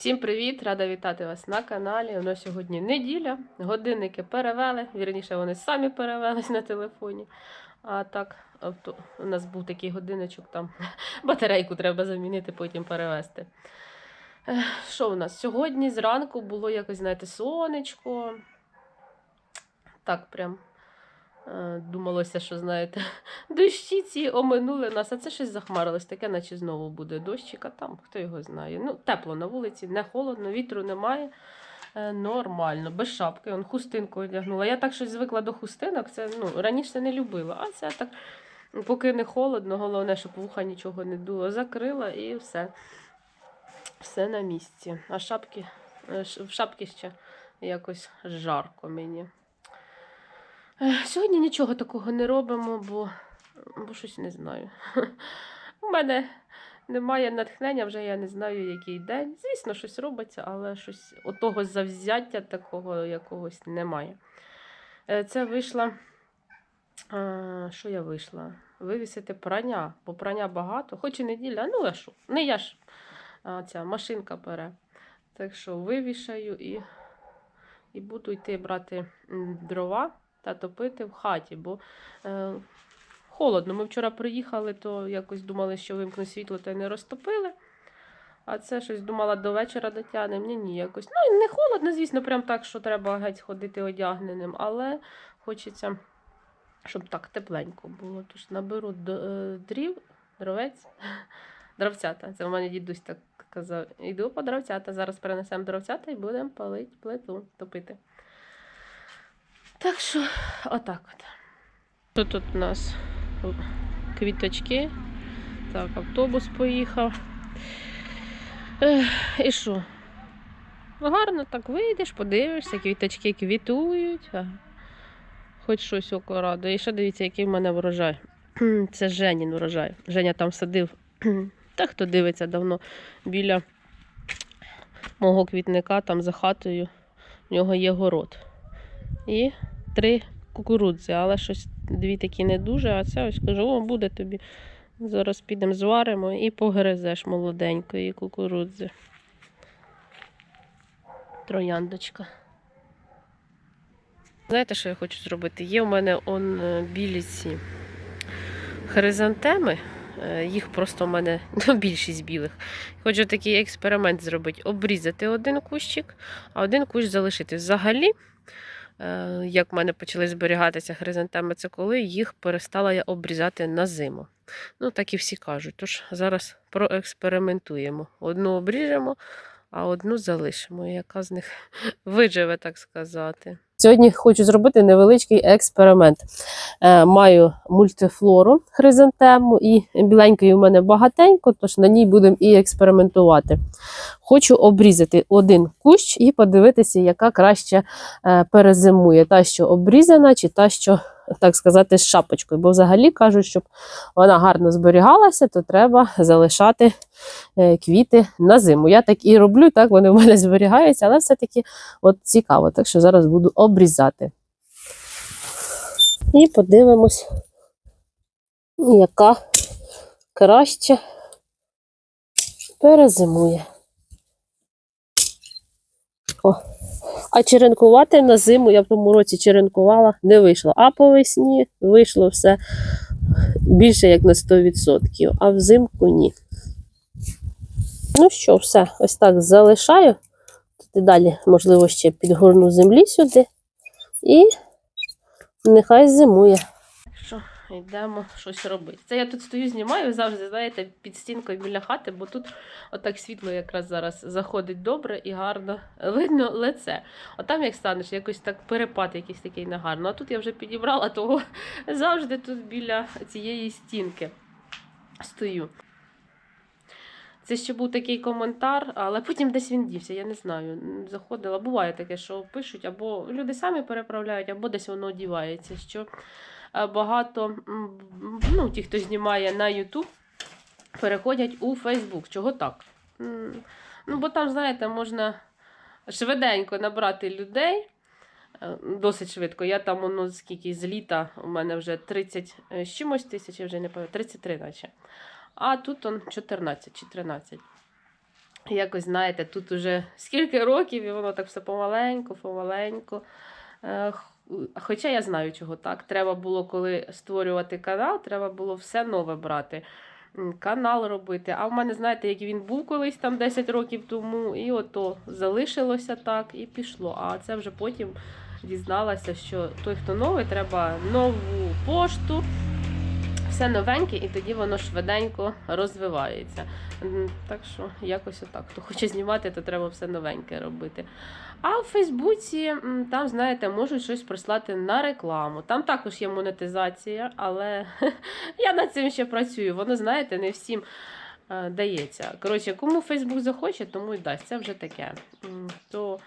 Всім привіт! Рада вітати вас на каналі. У нас сьогодні неділя. Годинники перевели. Вірніше, вони самі перевелись на телефоні. А так, авто... у нас був такий годиночок, там батарейку треба замінити, потім перевести. Що у нас? Сьогодні зранку було якось, знаєте, сонечко. Так, прям думалося, що, знаєте, дощі ці оминули нас, а це щось захмарилось, таке, наче знову буде дощик, а там хто його знає. Ну, тепло на вулиці, не холодно, вітру немає. Е, Нормально, без шапки. Он хустинку одягнула. Я так щось звикла до хустинок. Це ну, раніше не любила. А це так, поки не холодно, головне, щоб вуха нічого не дуло. Закрила і все. Все на місці. А шапки, е, в шапки ще якось жарко мені. Сьогодні нічого такого не робимо, бо, бо щось не знаю. У мене немає натхнення, вже я не знаю, який день. Звісно, щось робиться, але щось отого завзяття такого якогось немає. Е, Це вийшла. Що я вийшла? Вивісити прання, бо прання багато, хоч і неділя, ну а що? Не я ж а, ця машинка бере. Так що вивішаю і, і буду йти брати дрова та топити в хаті, бо е, холодно. Ми вчора приїхали, то якось думали, що вимкну світло, та й не розтопили. А це щось думала до вечора дотягнемо. Ні, ні, якось. Ну, не холодно, звісно, прям так, що треба геть ходити одягненим, але хочеться, щоб так тепленько було. Тож наберу е, дрів, дровець, дровцята. Це в мене дідусь так казав. Йду по дровцята. Зараз перенесемо дровцята і будемо палити плиту, топити. Так що, отак от. Що тут у нас квіточки. Так, автобус поїхав. Ех, і що? Гарно так вийдеш, подивишся, квіточки квітують. А, хоч щось око радує. І ще дивіться, який в мене врожай. Це Женін врожай. Женя там садив. Та хто дивиться давно біля мого квітника, там за хатою, в нього є город. І три кукурудзи, але щось дві такі не дуже, а це ось кажу, о, буде тобі. Зараз підемо зваримо і погризеш молоденької кукурудзи. Трояндочка. Знаєте, що я хочу зробити? Є у мене он е, білі ці хризантеми. Е, Їх просто у мене ну, більшість білих. Хочу такий експеримент зробити: обрізати один кущик, а один кущ залишити. Взагалі, як в мене почали зберігатися хризантеми, це коли їх перестала я обрізати на зиму. Ну, так і всі кажуть. Тож зараз проекспериментуємо. Одну обріжемо, а одну залишимо. Яка з них виживе, так сказати. Сьогодні хочу зробити невеличкий експеримент. Е, маю мультифлору хризантему, і біленької у мене багатенько, тож на ній будемо і експериментувати. Хочу обрізати один кущ і подивитися, яка краще е, перезимує. Та, що обрізана, чи та, що, так сказати, з шапочкою. Бо взагалі кажуть, щоб вона гарно зберігалася, то треба залишати е, квіти на зиму. Я так і роблю, так вони в мене зберігаються, але все-таки от цікаво. Так що зараз буду обрізати. І подивимось, яка краще перезимує. О. А черенкувати на зиму я в тому році черенкувала, не вийшло. А по весні вийшло все більше як на 100%, а взимку ні. Ну що, все, ось так залишаю. Тут і далі, можливо, ще підгорну землі сюди. І нехай зимує. Йдемо щось робити. Це я тут стою, знімаю завжди, знаєте, під стінкою біля хати, бо тут отак світло якраз зараз заходить добре і гарно видно лице. А там, як станеш, якось так перепад якийсь такий негарно. А тут я вже підібрала, того завжди тут біля цієї стінки стою. Це ще був такий коментар, але потім десь він дівся, я не знаю. Заходила. Буває таке, що пишуть, або люди самі переправляють, або десь воно дівається. Що багато ну, ті, хто знімає на YouTube, переходять у Facebook. Чого так? Ну, бо там, знаєте, можна швиденько набрати людей. е, Досить швидко. Я там воно скільки з літа, у мене вже 30 з чимось тисяч, я вже не пам'ятаю, 33 наче. А тут он 14 чи 13. Якось, знаєте, тут уже скільки років, і воно так все помаленьку, помаленьку. Хоча я знаю, чого так. Треба було, коли створювати канал, треба було все нове брати. Канал робити. А в мене, знаєте, як він був колись там 10 років тому, і ото залишилося так і пішло. А це вже потім дізналася, що той, хто новий, треба нову пошту, все новеньке, і тоді воно швиденько розвивається. Так що якось отак. Хто хоче знімати, то треба все новеньке робити. А в Фейсбуці там, знаєте, можуть щось прислати на рекламу. Там також є монетизація, але я над цим ще працюю. Воно, знаєте, не всім е, дається. Коротше, кому Фейсбук захоче, тому й дасть. Це вже таке. То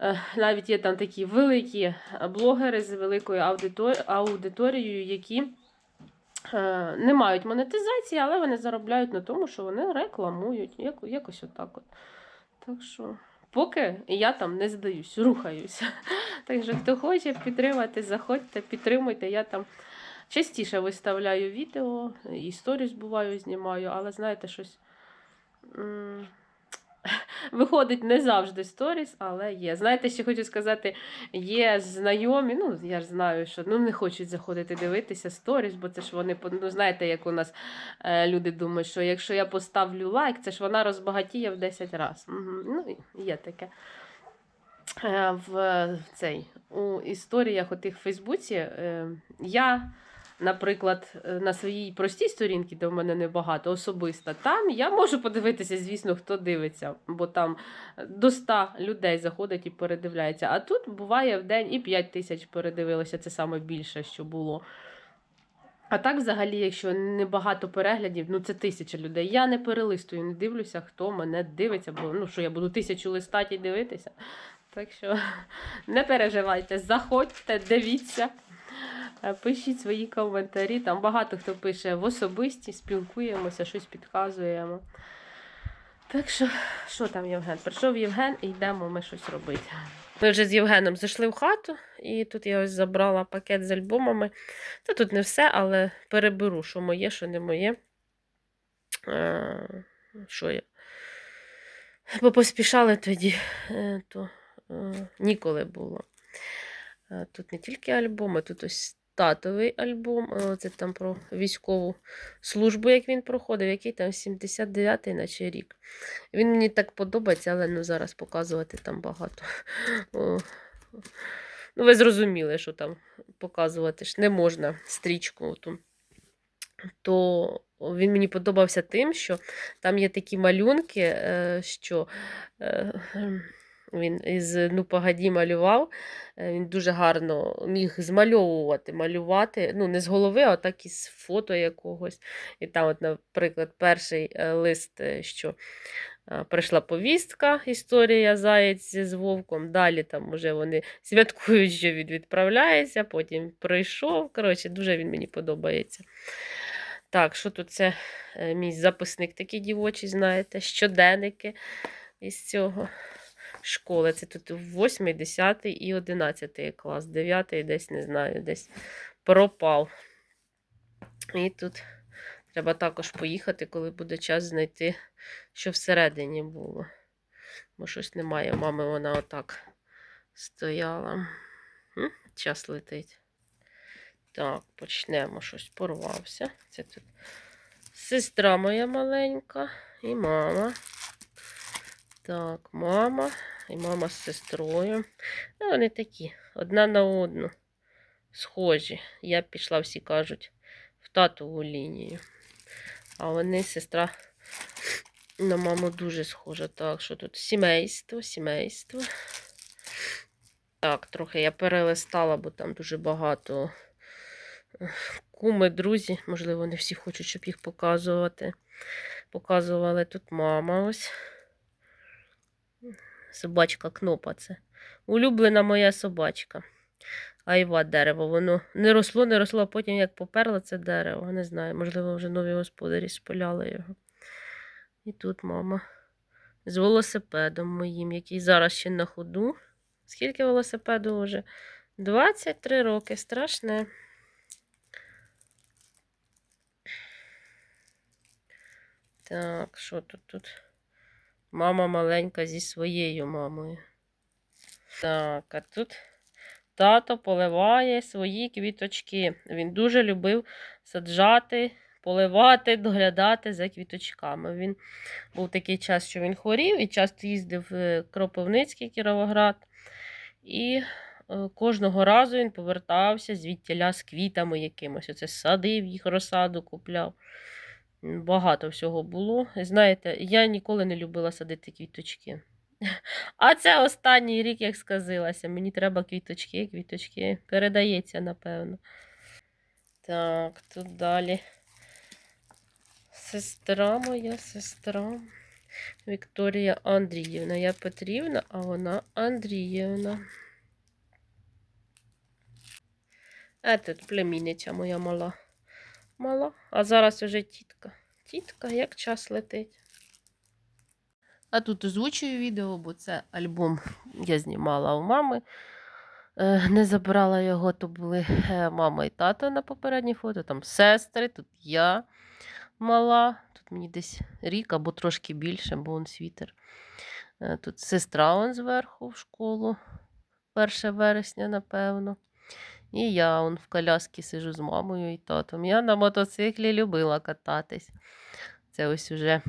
е, навіть є там такі великі блогери з великою аудиторією, які не мають монетизації, але вони заробляють на тому, що вони рекламують. Як, якось отак от. Так що, поки я там не здаюсь, рухаюся. Так що, хто хоче підтримати, заходьте, підтримуйте. Я там частіше виставляю відео, і сторіс буваю, знімаю, але знаєте, щось. Виходить не завжди сторіс, але є. Знаєте, ще хочу сказати, є знайомі, ну я ж знаю, що ну, не хочуть заходити дивитися сторіс, бо це ж вони ну, знаєте, як у нас е, люди думають, що якщо я поставлю лайк, це ж вона розбагатіє в 10 разів. Угу. Ну, є таке. Е, в, цей, у історіях отих в Фейсбуці е, я. Наприклад, е, на своїй простій сторінці, де в мене небагато, особиста, там я можу подивитися, звісно, хто дивиться, бо там до 100 людей заходить і передивляється. А тут буває в день і 5 тисяч передивилося, це саме більше, що було. А так, взагалі, якщо небагато переглядів, ну це тисяча людей. Я не перелистую, не дивлюся, хто мене дивиться, бо ну що я буду тисячу листати і дивитися. Так що не переживайте, заходьте, дивіться. Е, Пишіть свої коментарі. Там багато хто пише в особисті, спілкуємося, щось підказуємо. Так що, що там, Євген? Прийшов Євген і йдемо ми щось робити. Ми вже з Євгеном зайшли в хату, і тут я ось забрала пакет з альбомами. Та тут не все, але переберу, що моє, що не моє. Е, Що я? Бо поспішали тоді, е, то ніколи було. Тут не тільки альбоми, тут ось татовий альбом. е, Це там про військову службу, як він проходив, який там 79-й наче рік. Він мені так подобається, але ну, зараз показувати там багато. Ну, ви зрозуміли, що там показувати ж не можна стрічку. Ту. То він мені подобався тим, що там є такі малюнки, е, що е, він із ну погоді малював. Е, Він дуже гарно міг змальовувати, малювати. Ну, не з голови, а так із фото якогось. І там, от, наприклад, перший е, лист, е, що прийшла повістка, історія Заєць з Вовком. Далі там уже вони святкують, що він відправляється, потім прийшов. Коротше, дуже він мені подобається. Так, що тут це мій записник такий дівочий, знаєте, щоденники із цього школи. Це тут 8, 10 і 11 клас. 9 десь не знаю, десь пропав. І тут треба також поїхати, коли буде час знайти, що всередині було. Бо щось немає. Мами вона отак стояла. Час летить. Так, почнемо щось порвався. Це тут сестра моя маленька і мама. Так, мама і мама з сестрою. Ну, вони такі, одна на одну. Схожі. Я пішла, всі кажуть, в татову лінію. А вони, сестра, на маму дуже схожа. Так, що тут сімейство, сімейство. Так, трохи я перелистала, бо там дуже багато куми, друзі. Можливо, не всі хочуть, щоб їх показувати. Показували тут мама ось. Собачка кнопа це. Улюблена моя собачка. Айва дерево. Воно не росло, не росло, а потім як поперло це дерево. Не знаю, можливо, вже нові господарі спиляли його. І тут мама з велосипедом моїм, який зараз ще на ходу. Скільки велосипеду вже? 23 роки. Страшне. Так, що тут тут? Мама маленька зі своєю мамою. Так, а тут тато поливає свої квіточки. Він дуже любив саджати, поливати, доглядати за квіточками. Він був такий час, що він хворів і часто їздив в Кропивницький Кіровоград. І е, кожного разу він повертався звідтіля з квітами якимось. Оце садив їх, розсаду купляв. Багато всього було. Знаєте, я ніколи не любила садити квіточки. А це останній рік, як сказилася. Мені треба квіточки, квіточки. Передається, напевно. Так, тут далі. Сестра моя, сестра. Вікторія Андріївна. Я Петрівна, а вона Андріївна. А тут племінниця моя мала. Мала. А зараз уже тітка. Тітка, як час летить. А тут озвучую відео, бо це альбом я знімала у мами. Е, Не забрала його, то були е, мама і тато на попередній фото, там сестри, тут я мала. Тут мені десь рік або трошки більше, бо он світер. Е, Тут сестра он зверху в школу. 1 вересня, напевно. І я он в коляскі сижу з мамою і татом. Я на мотоциклі любила кататись. Це ось уже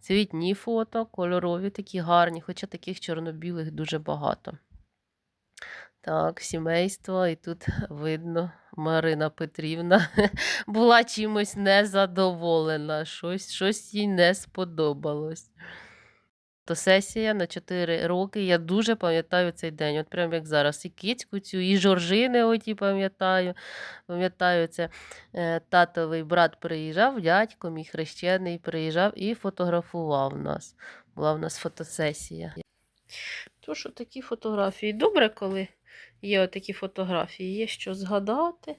цвітні фото, кольорові, такі гарні, хоча таких чорно-білих дуже багато. Так, сімейство, і тут видно, Марина Петрівна була чимось незадоволена, щось, щось їй не сподобалось. То сесія на 4 роки. Я дуже пам'ятаю цей день, от прям як зараз. І кицьку цю, і жоржини оті пам'ятаю. Пам'ятаю, це е, татовий брат приїжджав, дядько мій хрещений приїжджав і фотографував нас. Була в нас фотосесія. То що такі фотографії. Добре, коли є отакі фотографії, є що згадати,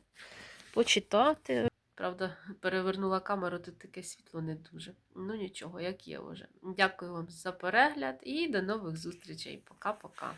почитати. Правда, перевернула камеру, тут таке світло не дуже. Ну нічого, як є вже. Дякую вам за перегляд і до нових зустрічей. Пока-пока.